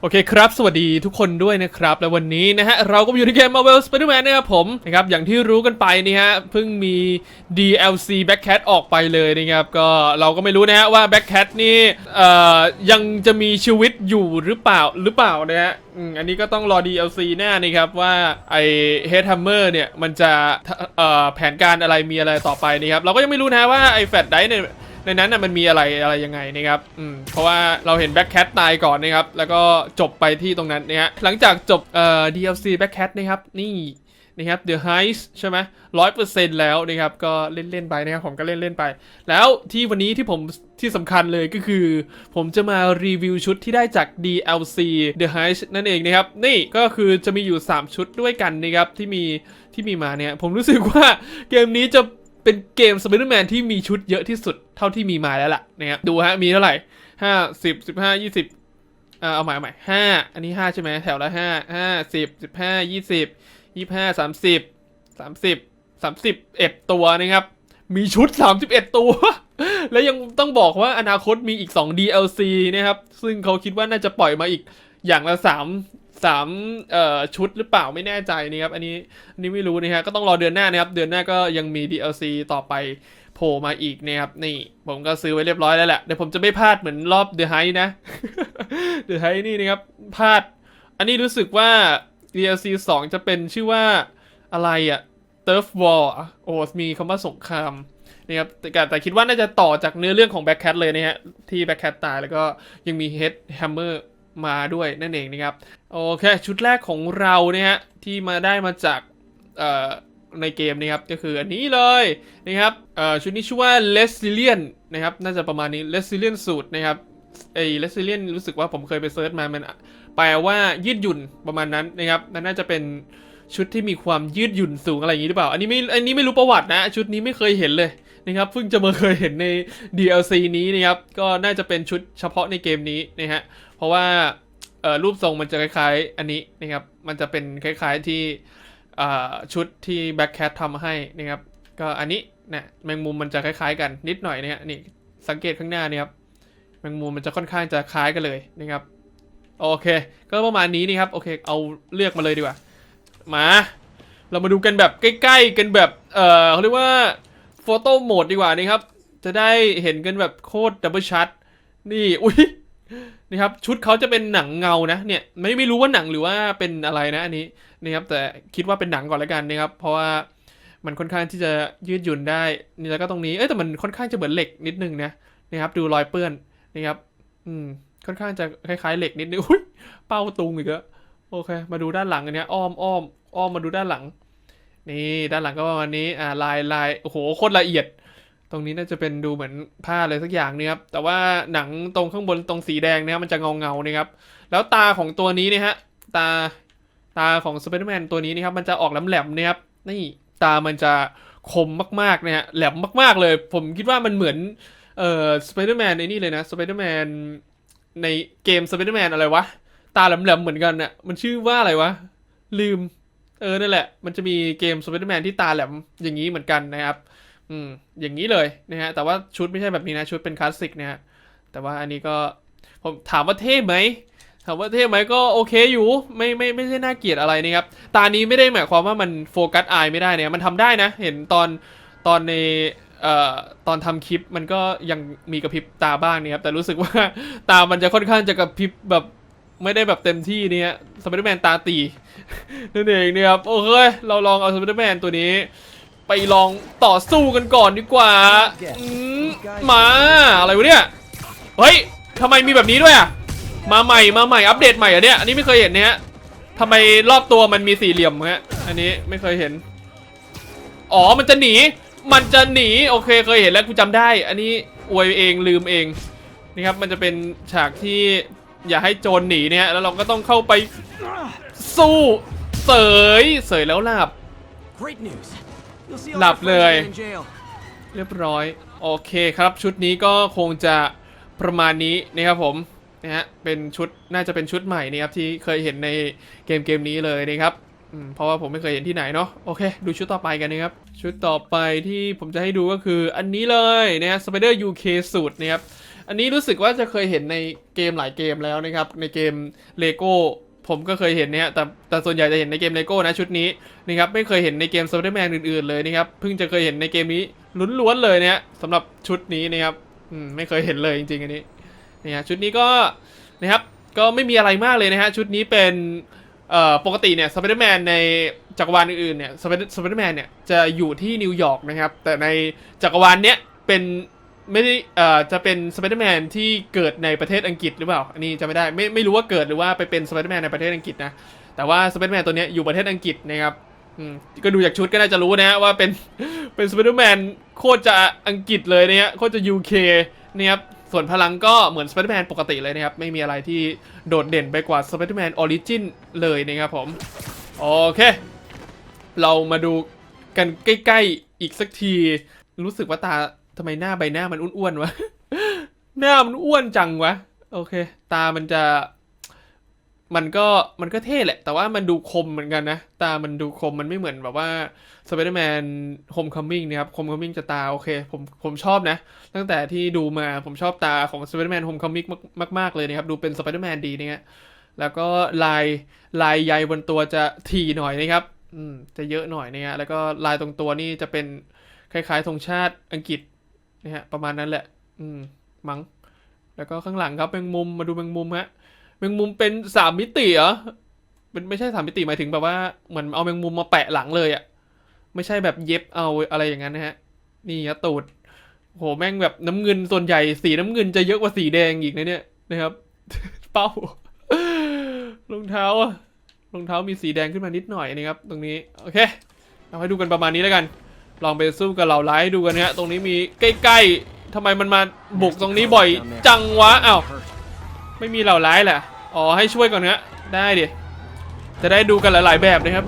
โอเคครับ สวัสดีทุกคนด้วยนะครับ และวันนี้นะฮะ เราก็อยู่ในเกม Marvel Spider-Man นะครับผมนะครับ อย่างที่รู้กันไปนี่ฮะ เพิ่งมี DLC Black Cat ออกไปเลยนะครับ ก็เราก็ไม่รู้นะฮะว่า Black Cat นี่เอ่อยังจะมีชีวิตอยู่หรือเปล่าหรือเปล่านะฮะอันนี้ก็ต้องรอ DLC แน่นะครับว่าไอ้ Headhammer เนี่ยมันจะเอ่อแผนการอะไรมีอะไรต่อไปนะครับ เราก็ยังไม่รู้นะว่าไอ้แฟดไดเนี่ย ในนั้นน่ะมันมีอะไรอะไรยังไงนะครับอืมเพราะว่าเราเห็นแบ็คแคทตายก่อนนะครับ แล้วก็จบไปที่ตรงนั้นนะฮะหลังจากจบเอ่อ DLC แบ็คแคทนะครับนี่นะครับ The Heist ใช่ไหมร้อยเปอร์เซ็นต์แล้วนะครับ ก็เล่น ๆ ไปนะครับ ผมก็เล่น ๆ ไป แล้วที่วันนี้ที่ผมที่สำคัญเลยก็คือ ผมจะมารีวิวชุดที่ได้จาก DLC The Heist นั่นเองนะครับ นี่ก็คือจะมีอยู่ 3 ชุดด้วยกันนะครับ ที่มีที่มีมาเนี่ย ผมรู้สึกว่าเกมนี้จะ เป็นเกม Spider-Man ที่มีชุดเยอะที่สุดเท่าที่มีมาแล้วล่ะนะครับดูฮะมีเท่าไหร่ห้าสิบสิบห้ายี่สิบเอาใหม่เอาใหม่ห้าอันนี้ห้าใช่ไหมแถวละห้าห้าสิบสิบห้ายี่สิบยี่ห้าสามสิบสามสิบสามสิบเอ็ดตัวนะครับ มีชุด31ตัว และยังต้องบอกว่าอนาคตมีอีก2 DLC นะครับ ซึ่งเขาคิดว่าน่าจะปล่อยมาอีกอย่างละสาม 3 3เอ่อชุดหรือเปล่าไม่แน่ใจนะครับ อันนี้อันนี้ไม่รู้นะฮะก็ต้องรอเดือนหน้านะครับ เดือนหน้าก็ยังมี DLC ต่อไปโผล่มาอีกนะครับ นี่ผมก็ซื้อไว้เรียบร้อยแล้วแหละเดี๋ยวผมจะไม่พลาดเหมือนรอบ The High นะ The High นี่นะครับพลาด อันนี้รู้สึกว่า DLC 2 จะเป็นชื่อว่าอะไรอะ Turf War อะโอ้มีคำว่าสงครามนะครับแต่แต่คิดว่าน่าจะต่อจากเนื้อเรื่องของ Black Cat เลยนะฮะที่ Black Cat ตายแล้วก็ยังมี Head Hammer ม มาด้วยนั่นเองนะครับ โอเค ชุดแรกของเราเนี่ยฮะที่มาได้มาจากในเกมนะครับก็คืออันนี้เลยนะครับชุดนี้ชื่อว่า Resilient นะครับน่าจะประมาณนี้ Resilient สูตรนะครับไอ้ Resilient รู้สึกว่าผมเคยไปเซิร์ชมามันแปลว่ายืดหยุ่นประมาณนั้นนะครับนั่นน่าจะเป็นชุดที่มีความยืดหยุ่นสูงอะไรอย่างนี้หรือเปล่า อันนี้ไม่อันนี้ไม่รู้ประวัตินะ ชุดนี้ไม่เคยเห็นเลย นะครับเพิ่งจะมาเคยเห็นใน DLC นี้นะครับ ก็น่าจะเป็นชุดเฉพาะในเกมนี้นะฮะ เพราะว่ารูปทรงมันจะคล้ายๆ อันนี้นะครับ มันจะเป็นคล้ายๆที่ชุดที่ Black Cat ทำให้นะครับ ก็อันนี้นะแมงมุมมันจะคล้ายๆ กันนิดหน่อยนะฮะนี่สังเกตข้างหน้านี่ครับแมงมุมมันจะค่อนข้างจะคล้ายกันเลยนะครับโอเค ก็ประมาณนี้นี่ครับโอเคเอาเลือกมาเลยดีกว่ามา เรามาดูกันแบบใกล้ ๆ กันแบบเออเขาเรียกว่า โฟโต้โหมดดีกว่านี่ครับ จะได้เห็นกันแบบโคตรดับเบิลชัดนี่ อุ้ยนี่ครับ ชุดเขาจะเป็นหนังเงานะ เนี่ย ไม่ไม่รู้ว่าหนังหรือว่าเป็นอะไรนะอันนี้นี่ครับ แต่คิดว่าเป็นหนังก่อนแล้วกันนะครับ เพราะว่ามันค่อนข้างที่จะยืดหยุ่นได้ นี่แล้วก็ตรงนี้ เอ้ยแต่มันค่อนข้างจะเหมือนเหล็กนิดนึงนะนี่ครับ ดูรอยเปื้อนนี่ครับ อืม ค่อนข้างจะคล้ายๆเหล็กนิดนึงอุ้ยเป้าตุงอีกแล้วโอเค มาดูด้านหลังอันเนี้ยอ้อมอ้อมอ้อมมาดูด้านหลัง นี่ด้านหลังก็ประมาณนี้อ่าลายลายโอ้โหโคตรละเอียด ตรงนี้น่าจะเป็นดูเหมือนผ้าอะไรสักอย่างเนี่ยครับแต่ว่าหนังตรงข้างบนตรงสีแดงเนี่ยมันจะเงาเงาๆนะครับแล้วตาของตัวนี้เนี่ยฮะตาตาของสไปเดอร์แมนตัวนี้นะครับมันจะออกแหลมๆเนี่ยครับนี่ตามันจะคมมากๆนะฮะแหลมมากๆเลย ผมคิดว่ามันเหมือนเอ่อสไปเดอร์แมนในนี่เลยนะสไปเดอร์แมนในเกมสไปเดอร์แมนอะไรวะ ตาแหลมๆเหมือนกันน่ะมันชื่อว่าอะไรวะ ลืม เออนั่นแหละ มันจะมีเกมสไปเดอร์แมนที่ตาแหลมอย่างนี้เหมือนกันนะครับ อืม อย่างนี้เลยนะฮะ แต่ว่าชุดไม่ใช่แบบนี้นะ ชุดเป็นคลาสสิกนะฮะ แต่ว่าอันนี้ก็ ผมถามว่าเท่ไหม ถามว่าเท่ไหมก็โอเคอยู่ ไม่ไม่ไม่ใช่น่าเกลียดอะไรนะครับ ตานี้ไม่ได้หมายความว่ามันโฟกัสอายไม่ได้เนี่ยมันทำได้นะ เห็นตอนตอนในเอ่อตอนทำคลิปมันก็ยังมีกระพริบตาบ้างนะครับ แต่รู้สึกว่าตามันจะค่อนข้างจะกระพริบแบบ ไม่ได้แบบเต็มที่เนี่ยสไปเดอร์แมนตาตีนั่นเองเนี่ยครับโอเคเราลองเอาสไปเดอร์แมนตัวนี้ ไปลองต่อสู้กันก่อนดีกว่าอืมมาอะไรวะเนี่ยเฮ้ยทำไมมีแบบนี้ด้วยอะมาใหม่มาใหม่อัปเดตใหม่อะเนี่ยอันนี้ไม่เคยเห็นเนี่ยทำไมรอบตัวมันมีสี่เหลี่ยมฮะอันนี้ไม่เคยเห็นอ๋อมันจะหนีมันจะหนีโอเคเคยเห็นแล้วกูจำได้ อันนี้อวยเองลืมเองนี่ครับมันจะเป็นฉากที่ อย่าให้โจรหนีเนี่ยแล้วเราก็ต้องเข้าไปสู้เสยเสยแล้วหลับ Great news. You'll see หลับเลย in jail. เรียบร้อย โอเคครับ ชุดนี้ก็คงจะประมาณนี้นะครับผมนะฮะเป็นชุดน่าจะเป็นชุดใหม่นะครับที่เคยเห็นในเกมเกมนี้เลยนะครับอืมเพราะว่าผมไม่เคยเห็นที่ไหนเนาะโอเค ดูชุดต่อไปกันนะครับ ชุดต่อไปที่ผมจะให้ดูก็คืออันนี้เลยนะฮะ Spider UK สูตรนะครับ อันนี้รู้สึกว่าจะเคยเห็นในเกมหลายเกมแล้วนะครับ ในเกมเลโก้ผมก็เคยเห็นเนี่ยแต่แต่ส่วนใหญ่จะเห็นในเกมเลโก้นะชุดนี้นะครับไม่เคยเห็นในเกม Spider-Man อื่นๆเลยนะครับเพิ่งจะเคยเห็นในเกมนี้ล้วนๆเลยเนี่ยสำหรับชุดนี้นะครับอืมไม่เคยเห็นเลยจริงๆอันนี้นี่ฮะชุดนี้ก็นะครับก็ไม่มีอะไรมากเลยนะฮะชุดนี้เป็นเอ่อปกติเนี่ย Spider-Man ในจักรวาลอื่นๆเนี่ย Spider- Spider-Man เนี่ยจะอยู่ที่นิวยอร์กนะครับแต่ในจักรวาลเนี้ยเป็น ไม่ได้เอ่อจะเป็นสไปเดอร์แมนที่เกิดในประเทศอังกฤษหรือเปล่า อันนี้จะไม่ได้ไม่ไม่รู้ว่าเกิดหรือว่าไปเป็นสไปเดอร์แมนในประเทศอังกฤษนะ แต่ว่าสไปเดอร์แมนตัวนี้อยู่ประเทศอังกฤษนะครับอืมก็ดูจากชุดก็น่าจะรู้นะว่าเป็นเป็นสไปเดอร์แมนโคตรจะอังกฤษเลยเนี่ยโคตรจะ UK นะครับส่วนพลังก็เหมือนสไปเดอร์แมนปกติเลยนะครับ ไม่มีอะไรที่โดดเด่นไปกว่าสไปเดอร์แมนออริจินเลยนะครับผม โอเค เรามาดูกันใกล้ ๆ อีกสักที รู้สึกว่าตา ทำไมหน้าใบหน้ามันอ้วนๆวะ หน้ามันอ้วนจังวะ โอเค ตามันจะ มันก็มันก็เท่แหละ แต่ว่ามันดูคมเหมือนกันนะ ตามันดูคมมันไม่เหมือนแบบว่า Spider-Man Homecoming นะครับ Homecoming จะตาโอเค ผมผมชอบนะ ตั้งแต่ที่ดูมาผมชอบตาของ Spider-Man Homecoming มากมากๆเลยนะครับ ดูเป็น Spider-Man ดีเนี่ยแล้วก็ลายลายใยบนตัวจะถี่หน่อยนะครับ อืมจะเยอะหน่อยนะฮะแล้วก็ลายตรงตัวนี่จะเป็นคล้ายๆธงชาติอังกฤษ นะฮะประมาณนั้นแหละ อืมมั้งแล้วก็ข้างหลังครับแมงมุมมาดูแมงมุมฮะแมงมุมเป็นสามมิติเหรอเป็นไม่ใช่สามมิติหมายถึงแบบว่าเหมือนเอาแมงมุมมาแปะหลังเลยอะไม่ใช่แบบเย็บเอาอะไรอย่างนั้นนะฮะ นี่ฮะตูดโหแม่งแบบน้ำเงินส่วนใหญ่สีน้ำเงินจะเยอะกว่าสีแดงอีกนะเนี่ยนะครับ เป้ารองเท้าอะรองเท้ามีสีแดงขึ้นมานิดหน่อยนะครับ ตรงนี้ โอเค เราให้ดูกันประมาณนี้แล้วกัน ลองไปสู้กับเหล่าร้ายดูกันนะฮะตรงนี้มีใกล้ๆทำไมมันมาบุกตรงนี้บ่อยจังวะอ้าว Hurt. ไม่มีเหล่าร้ายแหละอ๋อให้ช่วยก่อนนะได้ดิจะได้ดูกันหลาย ๆ แบบนะครับ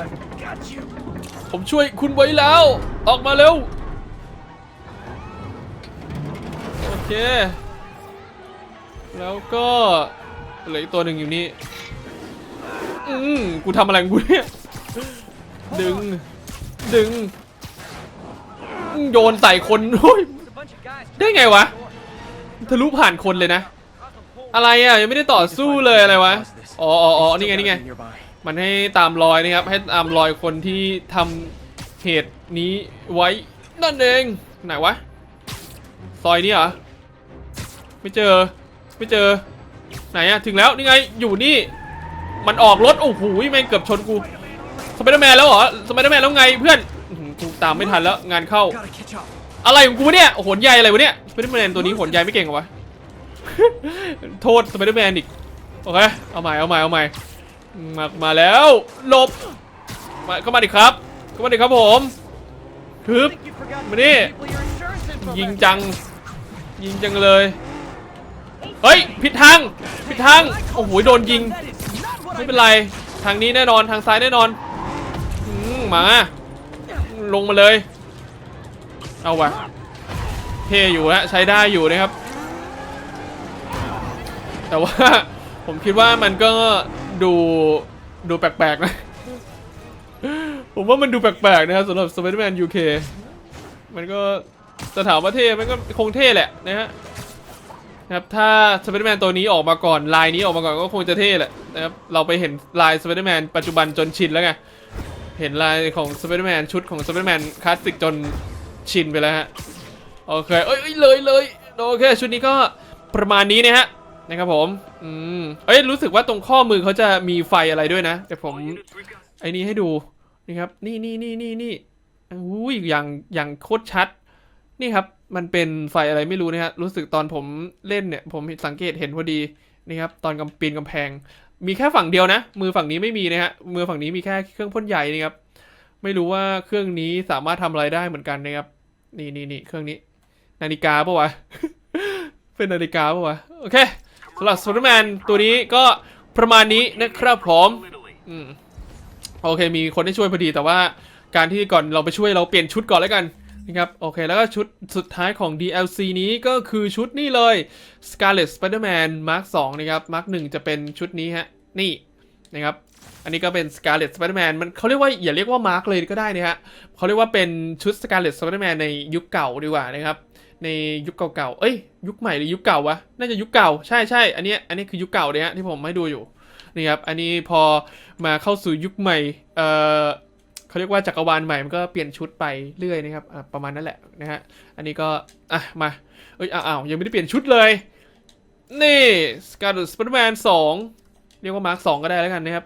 I've got you. ผมช่วยคุณไว้แล้ว ออกมาเร็วโอเค แล้วก็เหลืออีกตัวหนึ่งอยู่นี่อืมกูทำอะไรของกูเนี่ยดึง ดึง โยนใส่คนโอ้ยได้ไงวะ ทะลุผ่านคนเลยนะ อะไรอะยังไม่ได้ต่อสู้เลยอะไรวะอ๋ออ๋ออ๋อนี่ไงนี่ไง มันให้ตามรอยนะครับ ให้ตามรอยคนที่ทำเหตุนี้ไว้ นั่นเอง ไหนวะ ซอยนี้เหรอ ไม่เจอ ไม่เจอ ไหนอะ ถึงแล้ว นี่ไง อยู่นี่ มันออกรถ โอ้โหแม่งเกือบชนกู สไปเดอร์แมนแล้วเหรอสไปเดอร์แมนแล้วไงเพื่อนอื้อหือกูตามไม่ทันแล้วงานเข้า Gotta catch up. อะไรของกูเนี่ยโหนใยอะไรวะเนี่ยสไปเดอร์แมนตัวนี้โหนใยไม่เก่งเหรอวะโทษสไปเดอร์แมนอีกโอเคเอาใหม่เอาใหม่เอาใหม่มามาแล้วหลบมาก็มาดิครับก็มาดิครับผมทึบ Think you forgot to Mani. give people your insurance info ยิง back. จัง ยิงจังเลย เฮ้ยผิดทางผิดทางโอ้โหโดนยิง That is not what ไม่ I เป็นไรทางนี้แน่นอนทางซ้ายแน่นอนอื มมา ลงมาเลย เอาวะเท่อยู่ฮะใช้ได้อยู่นะครับ แต่ว่าผมคิดว่ามันก็ดูดูแปลกๆนะ ผมว่ามันดูแปลกๆนะครับสำหรับ Spider-Man UK มันก็จะถามว่าเท่มันก็คงเท่แหละนะฮะนะครับถ้า Spider-Man ตัวนี้ออกมาก่อนลายนี้ออกมาก่อนก็คงจะเท่แหละนะครับเราไปเห็นลาย Spider-Man ปัจจุบันจนชินแล้วไง เห็นลายของ Spider-Man ชุดของ Spider-Man คลาสสิกจนชินไปแล้วฮะ โอเค เอ้ยเลยเลยโอเค ชุดนี้ก็ประมาณนี้นะฮะ นะครับผม อืม เอ้ย รู้สึกว่าตรงข้อมือเขาจะมีไฟอะไรด้วยนะเดี๋ยวผม ไอ้นี่ให้ดู นี่ครับ นี่นี่นี่นี่นี่อุ้ยอย่างอย่างโคตรชัด นี่ครับ มันเป็นไฟอะไรไม่รู้นะฮะ รู้สึกตอนผมเล่นเนี่ย ผมสังเกตเห็นพอดี นี่ครับ ตอนกำปีนกำแพง มีแค่ฝั่งเดียวนะ มือฝั่งนี้ไม่มีนะฮะ มือฝั่งนี้มีแค่เครื่องพ่นใหญ่นี่ครับ ไม่รู้ว่าเครื่องนี้สามารถทำอะไรได้เหมือนกันนะครับ นี่นี่นี่เครื่องนี้ นาฬิกาปะวะ เป็นนาฬิกาปะวะ โอเคสำหรับ Spider-Man ตัวนี้ก็ประมาณนี้นะครับผมอืมโอเค มีคนได้ช่วยพอดีแต่ว่าการที่ก่อนเราไปช่วยเราเปลี่ยนชุดก่อนแล้วกัน นะครับโอเค แล้วก็ชุดสุดท้ายของ DLC นี้ก็คือชุดนี่เลย Scarlet Spider-Man Mark 2นะครับ Mark 1 จะเป็นชุดนี้ฮะ นี่นะครับ อันนี้ก็เป็น Scarlet Spider-Man มันเขาเรียกว่าอย่าเรียกว่า Mark เลยก็ได้นะฮะเขาเรียกว่าเป็นชุด Scarlet Spider-Man ในยุคเก่าดีกว่านะครับ ในยุคเก่าๆ เอ้ย ยุคใหม่หรือยุคเก่าวะ น่าจะยุคเก่า ใช่ใช่อันนี้อันนี้คือยุคเก่าเลยฮะที่ผมให้ดูอยู่นี่ครับ อันนี้พอมาเข้าสู่ยุคใหม่ เอ่อ เขาเรียกว่าจักรวาลใหม่มันก็เปลี่ยนชุดไปเรื่อยนะครับประมาณนั้นแหละนะฮะอันนี้ก็อะมาเอ้ยอ้าวยังไม่ได้เปลี่ยนชุดเลย นี่สกา l สไปเดอร์แมนสองเรียกว่ามาร์คสองก็ได้แล้วกันนะครับ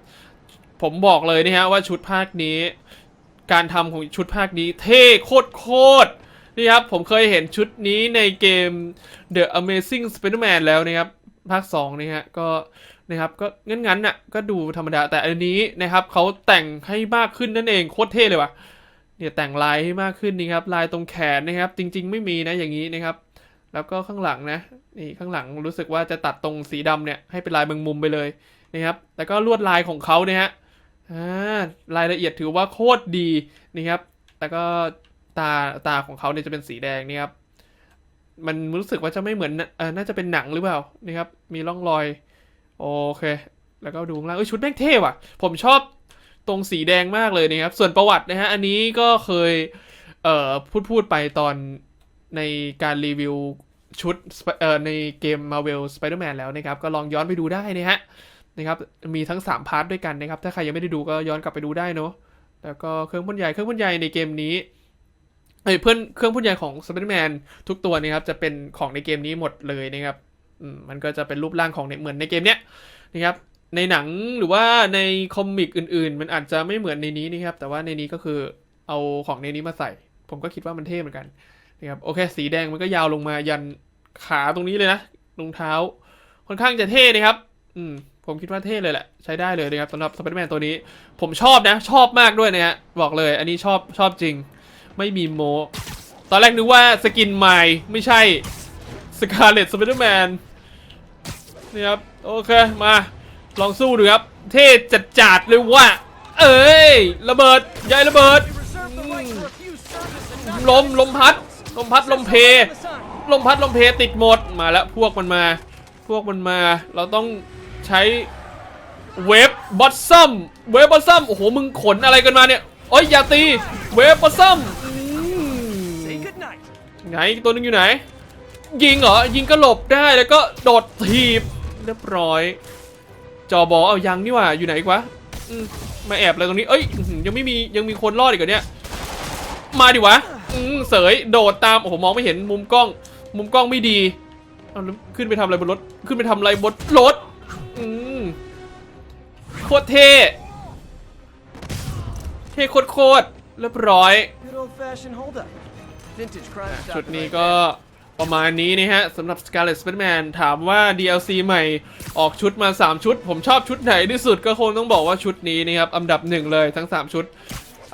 ผมบอกเลยนะฮะว่าชุดภาคนี้ การทำของชุดภาคนี้ เท่โคตรโคตรนี่ครับผมเคยเห็นชุดนี้ในเกม The Amazing Spider-Man แล้วนะครับ ภาค2นี่ฮะก็ นะครับก็งั้นๆน่ะก็ดูธรรมดาแต่อันนี้นะครับเขาแต่งให้มากขึ้นนั่นเองโคตรเท่เลยว่ะเนี่ยแต่งลายให้มากขึ้นนี่ครับลายตรงแขนนะครับ จริง ๆ ไม่มีนะอย่างนี้นะครับ แล้วก็ข้างหลังนะนี่ข้างหลังรู้สึกว่าจะตัดตรงสีดำเนี่ยให้เป็นลายแมงมุมไปเลยนะครับแล้วก็ลวดลายของเขาเนี่ยฮะอ่ารายละเอียดถือว่าโคตรดีนี่ครับแล้วก็ตาตาของเขาเนี่ยจะเป็นสีแดงนี่ครับมันรู้สึกว่าจะไม่เหมือนเออน่าจะเป็นหนังหรือเปล่านี่ครับมีร่องรอย โอเค แล้วก็ดูข้างล่างเอ้ยชุดแม่งเท่ว่ะ ผมชอบตรงสีแดงมากเลยนะครับ ส่วนประวัตินะฮะ อันนี้ก็เคย เอ่อ พูดพูดไปตอนในการรีวิวชุด เอ่อ ในเกม Marvel Spider-Man แล้วนะครับ ก็ลองย้อนไปดูได้นะฮะ นะครับ มีทั้ง 3 พาร์ทด้วยกันนะครับ ถ้าใครยังไม่ได้ดูก็ย้อนกลับไปดูได้เนอะแล้วก็เครื่องพ่นใหญ่ เครื่องพ่นใหญ่ในเกมนี้เอ้ยเพื่อนเครื่องพ่นใหญ่ของ Spider-Man ทุกตัวนะครับ จะเป็นของในเกมนี้หมดเลยนะครับ มันก็จะเป็นรูปร่างของในเหมือนในเกมเนี้ยนะครับในหนังหรือว่าในคอมิกอื่น ๆ มันอาจจะไม่เหมือนในนี้นะครับ แต่ว่าในนี้ก็คือเอาของในนี้มาใส่ ผมก็คิดว่ามันเท่เหมือนกันนะครับโอเค สีแดงมันก็ยาวลงมายันขาตรงนี้เลยนะรองเท้า ค่อนข้างจะเท่นะครับ อืม ผมคิดว่าเท่เลยแหละ ใช้ได้เลยนะครับสำหรับสไปเดอร์แมนตัวนี้ ผมชอบนะ ชอบมากด้วยนะฮะบอกเลย อันนี้ชอบชอบจริง ไม่มีโม ตอนแรกนึกว่าสกินใหม่ไม่ใช่สกาเลตสไปเดอร์แมน นี่ครับโอเคมาลองสู้ดูครับ เท่จัดจัดๆเลยว่า เอ้ยระเบิดยายระเบิด We reserve the right for a few service and not ลมลมพัดลมพัดลมเพ the sun. ลมพัดลมเพติดหมดมาแล้วพวกมันมา พวกมันมา เราต้องใช้เวฟบอสซัมเวฟบอสซัมโอ้โหมึงขนอะไรกันมาเนี่ยโอ้ยอย่าตีเวฟบอสซัมอืม Say goodnight. ไหนอีกตัวหนึงอยู่ไหน ยิงเหรอยิงก็หลบได้แล้วก็โดดถีบเรียบร้อย จอบอเอายังนี่หว่าอยู่ไหนอีกวะอืมมาแอบอะไรตรงนี้ เอ้ยอื้อหือยังไม่มียังมีคนรอดอีกเหรอเนี่ย มาดิวะอืมเสยโดดตามโอ้โหมองไม่เห็นมุมกล้อง มุมกล้องไม่ดีเอาแล้วขึ้นไปทำอะไรบนรถ ขึ้นไปทำอะไรบนรถอืมโคตรเท่ เท่โคตรๆเรียบร้อย Good old fashioned hold up. Vintage crime ชุด stopper นี้ right ก็ ประมาณนี้นะฮะสำหรับ Scarlet Spider-Man ถามว่า DLC ใหม่ออกชุดมา 3 ชุด ผมชอบชุดไหนที่สุดก็คงต้องบอกว่าชุดนี้นะครับ อันดับหนึ่งเลยทั้ง 3 ชุด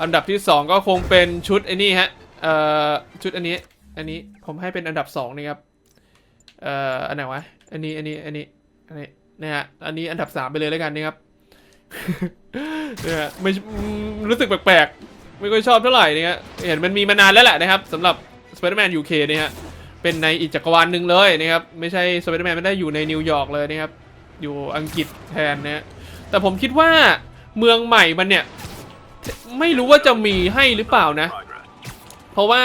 อันดับที่ 2 ก็คงเป็นชุดไอ้นี่ฮะเอ่อชุดอันนี้อันนี้ผมให้เป็นอันดับ2นะครับเอ่ออันไหนวะอันนี้อันนี้อันนี้อันนี้นะฮะอันนี้อันดับ 3 ไปเลยแล้วกันนะครับเนี่ยไม่รู้สึกแปลกๆ ไม่ค่อยชอบเท่าไหร่เนี่ยเห็นมันมีมานานแล้วแหละนะครับสำหรับ Spider-Man UK เนี่ยฮะ เป็นในอีกจักรวาลหนึ่งเลยนะครับ ไม่ใช่ Spider-Man ไม่ได้อยู่ในนิวยอร์กเลยนะครับ อยู่อังกฤษแทนนะฮะแต่ผมคิดว่าเมืองใหม่มันเนี่ย ไม่รู้ว่าจะมีให้หรือเปล่านะ เพราะว่า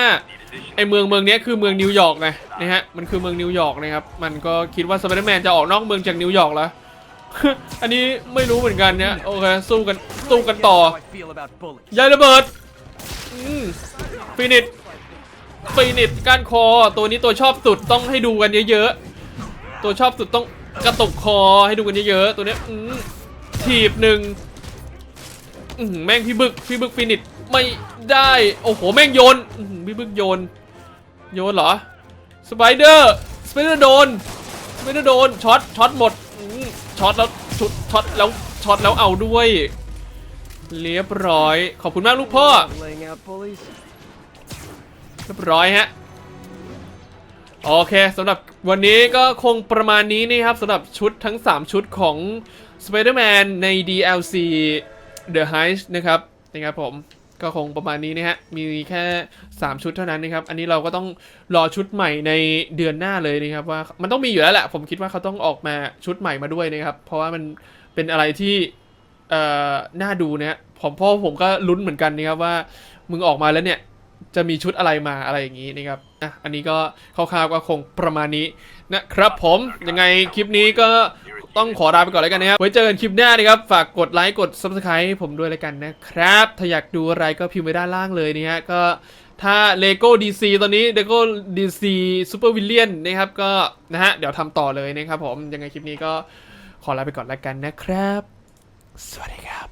ไอเมืองเมืองเนี้ยคือเมืองนิวยอร์กไงนะฮะมันคือเมืองนิวยอร์กนะครับ มันก็คิดว่า Spider-Man จะออกนอกเมืองจากนิวยอร์กแล้วอันนี้ไม่รู้เหมือนกันเนี่ยโอเคสู้กันสู้กันต่อ How I feel about bullets. ยายระเบิดอืมฟินิช ฟินิชก้านคอ ตัวนี้ตัวชอบสุดต้องให้ดูกันเยอะๆ ตัวชอบสุดต้องกระตุกคอให้ดูกันเยอะๆ ตัวนี้ถีบหนึ่งแม่งพี่บึกพี่บึกฟินิชไม่ได้โอ้โหแม่งโยนพี่บึกโยน โยนเหรอสไปเดอร์สไปเดอร์โดนสไปเดอร์โดนช็อตช็อตหมดช็อตแล้วชุดช็อตแล้วช็อตแล้วเอาด้วย เรียบร้อย ขอบคุณมากลูกพ่อ เรียบร้อยฮะ โอเคสำหรับวันนี้ก็คงประมาณนี้นี่ครับสำหรับชุดทั้ง 3 ชุดของ Spider-Man ใน DLC The Heist นะครับนะครับผมก็คงประมาณนี้นะฮะ มีแค่ 3 ชุดเท่านั้นนะครับ อันนี้เราก็ต้องรอชุดใหม่ในเดือนหน้าเลยนะครับว่ามันต้องมีอยู่แล้วแหละ ผมคิดว่าเขาต้องออกมาชุดใหม่มาด้วยนะครับ เพราะว่ามันเป็นอะไรที่เอ่อน่าดูนะฮะผมพราะผมก็ลุ้นเหมือนกันนะครับว่ามึงออกมาแล้วเนี่ย จะมีชุดอะไรมาอะไรอย่างนี้นะครับอะอันนี้ก็คร่าวๆก็คงประมาณนี้นะครับผมยังไงคลิปนี้ก็ต้องขอลาไปก่อนแล้วกันนะครับ ไว้เจอกันคลิปหน้านะครับ ฝากกดไลค์กด subscribe ให้ผมด้วยแล้วกันนะครับ ถ้าอยากดูอะไรก็พิมพ์ไว้ด้านล่างเลยนะฮะก็ถ้า Lego DC ตอนนี้ Lego DC Super Villain นะครับก็นะฮะเดี๋ยวทำต่อเลยนะครับผมยังไงคลิปนี้ก็ขอลาไปก่อนแล้วกันนะครับ สวัสดีครับ